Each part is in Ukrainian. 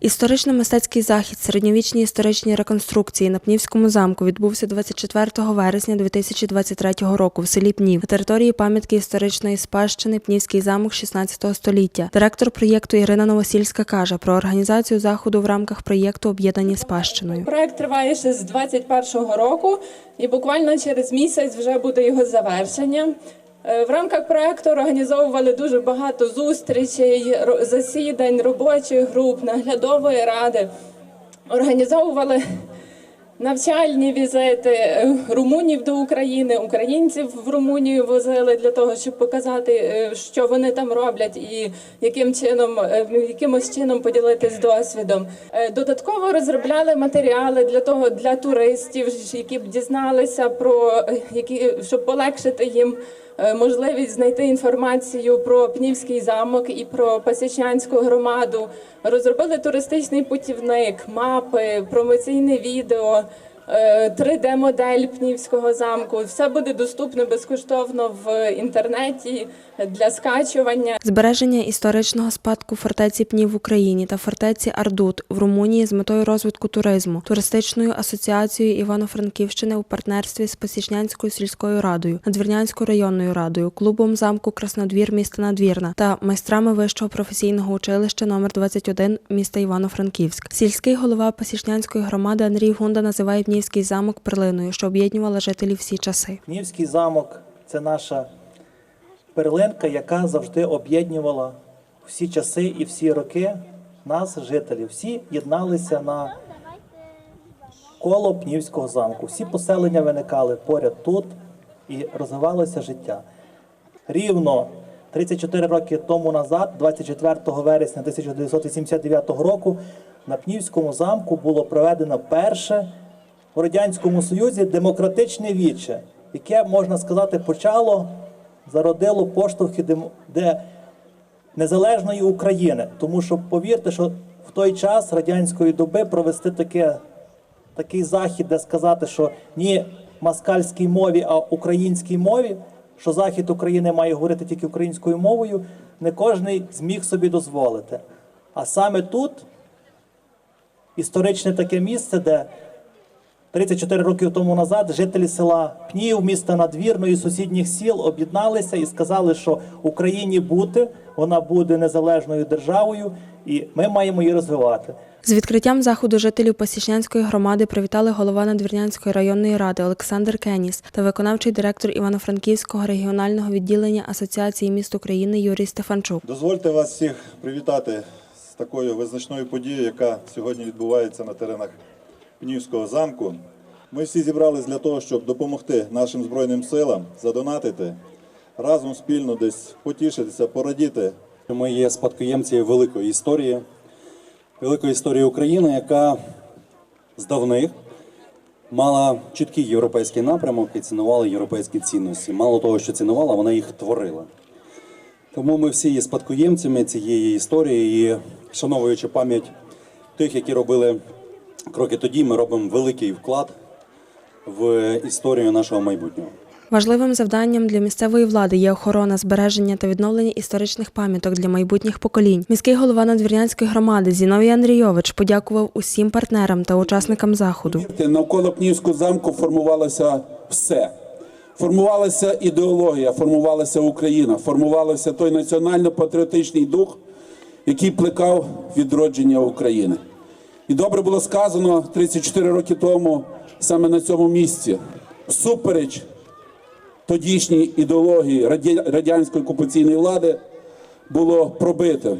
Історично-мистецький захід середньовічні історичні реконструкції на Пнівському замку відбувся 24 вересня 2023 року в селі Пнів на території пам'ятки історичної спадщини Пнівський замок 16 століття. Директор проєкту Ірина Новосільська каже про організацію заходу в рамках проєкту Об'єднані спадщиною. Проект триває ще з 21-го року, і буквально через місяць вже буде його завершення. Е, В рамках проекту організовували дуже багато зустрічей, засідань, робочих груп, наглядової ради. Організовували навчальні візити румунів до України, українців в Румунію возили для того, щоб показати, е, що вони там роблять, і яким чином е, якимось чином поділитись досвідом. Додатково розробляли матеріали для того для туристів, які б дізналися про які щоб полегшити їм. Е, Можливість знайти інформацію про Пнівський замок і про Пасічнянську громаду. Розробили туристичний путівник, мапи, промоційне відео, 3D-модель Пнівського замку. Все буде доступно безкоштовно в інтернеті для скачування. Збереження історичного спадку фортеці Пнів в Україні та фортеці Ардут в Румунії з метою розвитку туризму, туристичною асоціацією Івано-Франківщини у партнерстві з Посічнянською сільською радою, Надвірнянською районною радою, клубом замку Краснодвір міста Надвірна та майстрами вищого професійного училища номер 21 міста Івано-Франківськ. Сільський голова Посічнянської громади Андрій Гунда називає Пнівський замок перлиною, що об'єднувала жителів всі часи. Кнівський замок це наша перлинка, яка завжди об'єднувала всі часи і всі роки нас, жителів. Всі єдналися на коло Пнівського замку. Всі поселення виникали поряд тут і розвивалося життя. Рівно 34 роки тому назад, 24 вересня 1989 року, на Пнівському замку було проведено перше у Радянському Союзі демократичне віче, яке, можна сказати, почало, зародило поштовхи де незалежної України. Тому що повірте, що в той час радянської доби провести таке, такий захід, де сказати, що ні москальській мові, а українській мові, що захід України має говорити тільки українською мовою, не кожен зміг собі дозволити. А саме тут історичне таке місце, де 34 роки тому назад жителі села Пнів, міста Надвірно і сусідніх сіл об'єдналися і сказали, що Україні бути, вона буде незалежною державою, і ми маємо її розвивати. З відкриттям заходу жителів Посічнянської громади привітали голова Надвірнянської районної ради Олександр Кеніс та виконавчий директор Івано-Франківського регіонального відділення Асоціації міст України Юрій Стефанчук. Дозвольте вас всіх привітати з такою визначною подією, яка сьогодні відбувається на теренах Пнівського замку. Ми всі зібрались для того, щоб допомогти нашим Збройним силам задонатити, разом спільно десь потішитися, порадіти. Ми є спадкоємці великої історії, великої історії України, яка з давних мала чіткий європейський напрямок і цінувала європейські цінності. Мало того, що цінувала, вона їх творила. Тому ми всі є спадкоємцями цієї історії і шановуючи пам'ять тих, які робили кроки тоді, ми робимо великий вклад в історію нашого майбутнього. Важливим завданням для місцевої влади є охорона, збереження та відновлення історичних пам'яток для майбутніх поколінь. Міський голова Надвірнянської громади Зіновій Андрійович подякував усім партнерам та учасникам заходу. Навколо Пнівського замку формувалося все. Формувалася ідеологія, формувалася Україна, формувався той національно-патріотичний дух, який плекав відродження України. І добре було сказано 34 роки тому саме на цьому місці, всупереч тодішній ідеології радянської окупаційної влади, було пробито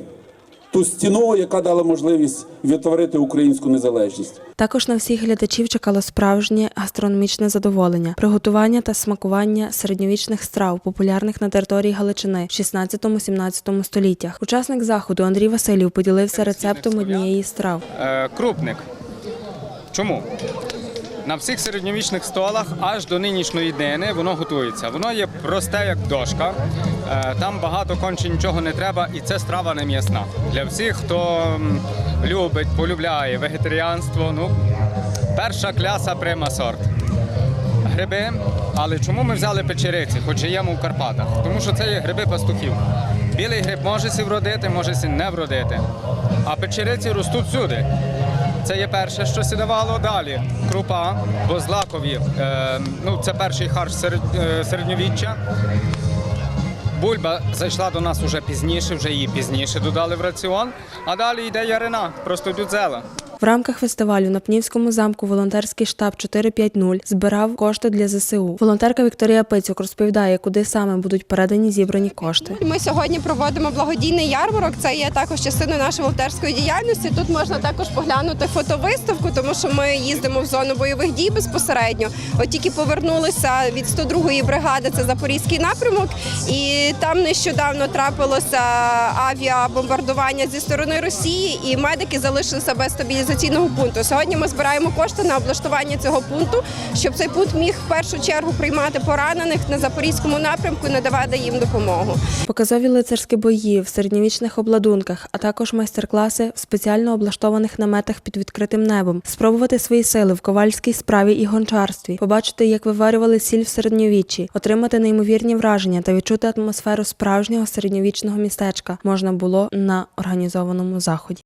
ту стіну, яка дала можливість відтворити українську незалежність. Також на всіх глядачів чекало справжнє гастрономічне задоволення, приготування та смакування середньовічних страв, популярних на території Галичини в 16-17 століттях. Учасник заходу Андрій Васильєв поділився рецептом однієї страв. Е, крупник. Чому? На всіх середньовічних столах аж до нинішньої днини воно готується. Воно є просте, як дошка. Е, Там багато конче нічого не треба, і це страва не м'ясна. Для всіх, хто любить, полюбляє вегетаріанство, ну, перша кляса прима сорт. Гриби, але чому ми взяли печериці, хоч живемо в Карпатах? Тому що це є гриби пастухів. Білий гриб може сі вродити, може сі не вродити. а печериці ростуть всюди. Це є перше, що сідавало далі. Крупа, бо злакові. Е, ну, це перший харч е, середньовіччя. Бульба зайшла до нас уже пізніше, вже її пізніше додали в раціон. А далі йде ярина, просто дзела. В рамках фестивалю на Пнівському замку волонтерський штаб 450 збирав кошти для ЗСУ. Волонтерка Вікторія Пицюк розповідає, куди саме будуть передані зібрані кошти. Ми сьогодні проводимо благодійний ярмарок. Це є також частиною нашої волонтерської діяльності. Тут можна також поглянути фотовиставку, тому що ми їздимо в зону бойових дій безпосередньо. От тільки повернулися від 102-ї бригади, це запорізький напрямок, і там нещодавно трапилося авіабомбардування зі сторони Росії, і медики залишилися без стабілізаційного пункту. Сьогодні ми збираємо кошти на облаштування цього пункту, щоб цей пункт міг в першу чергу приймати поранених на запорізькому напрямку і надавати їм допомогу. Показові лицарські бої в середньовічних обладунках, а також майстер-класи в спеціально облаштованих наметах під відкритим небом, спробувати свої сили в ковальській справі і гончарстві, побачити, як виварювали сіль в середньовіччі, отримати неймовірні враження та відчути атмосферу справжнього середньовічного містечка можна було на організованому заході.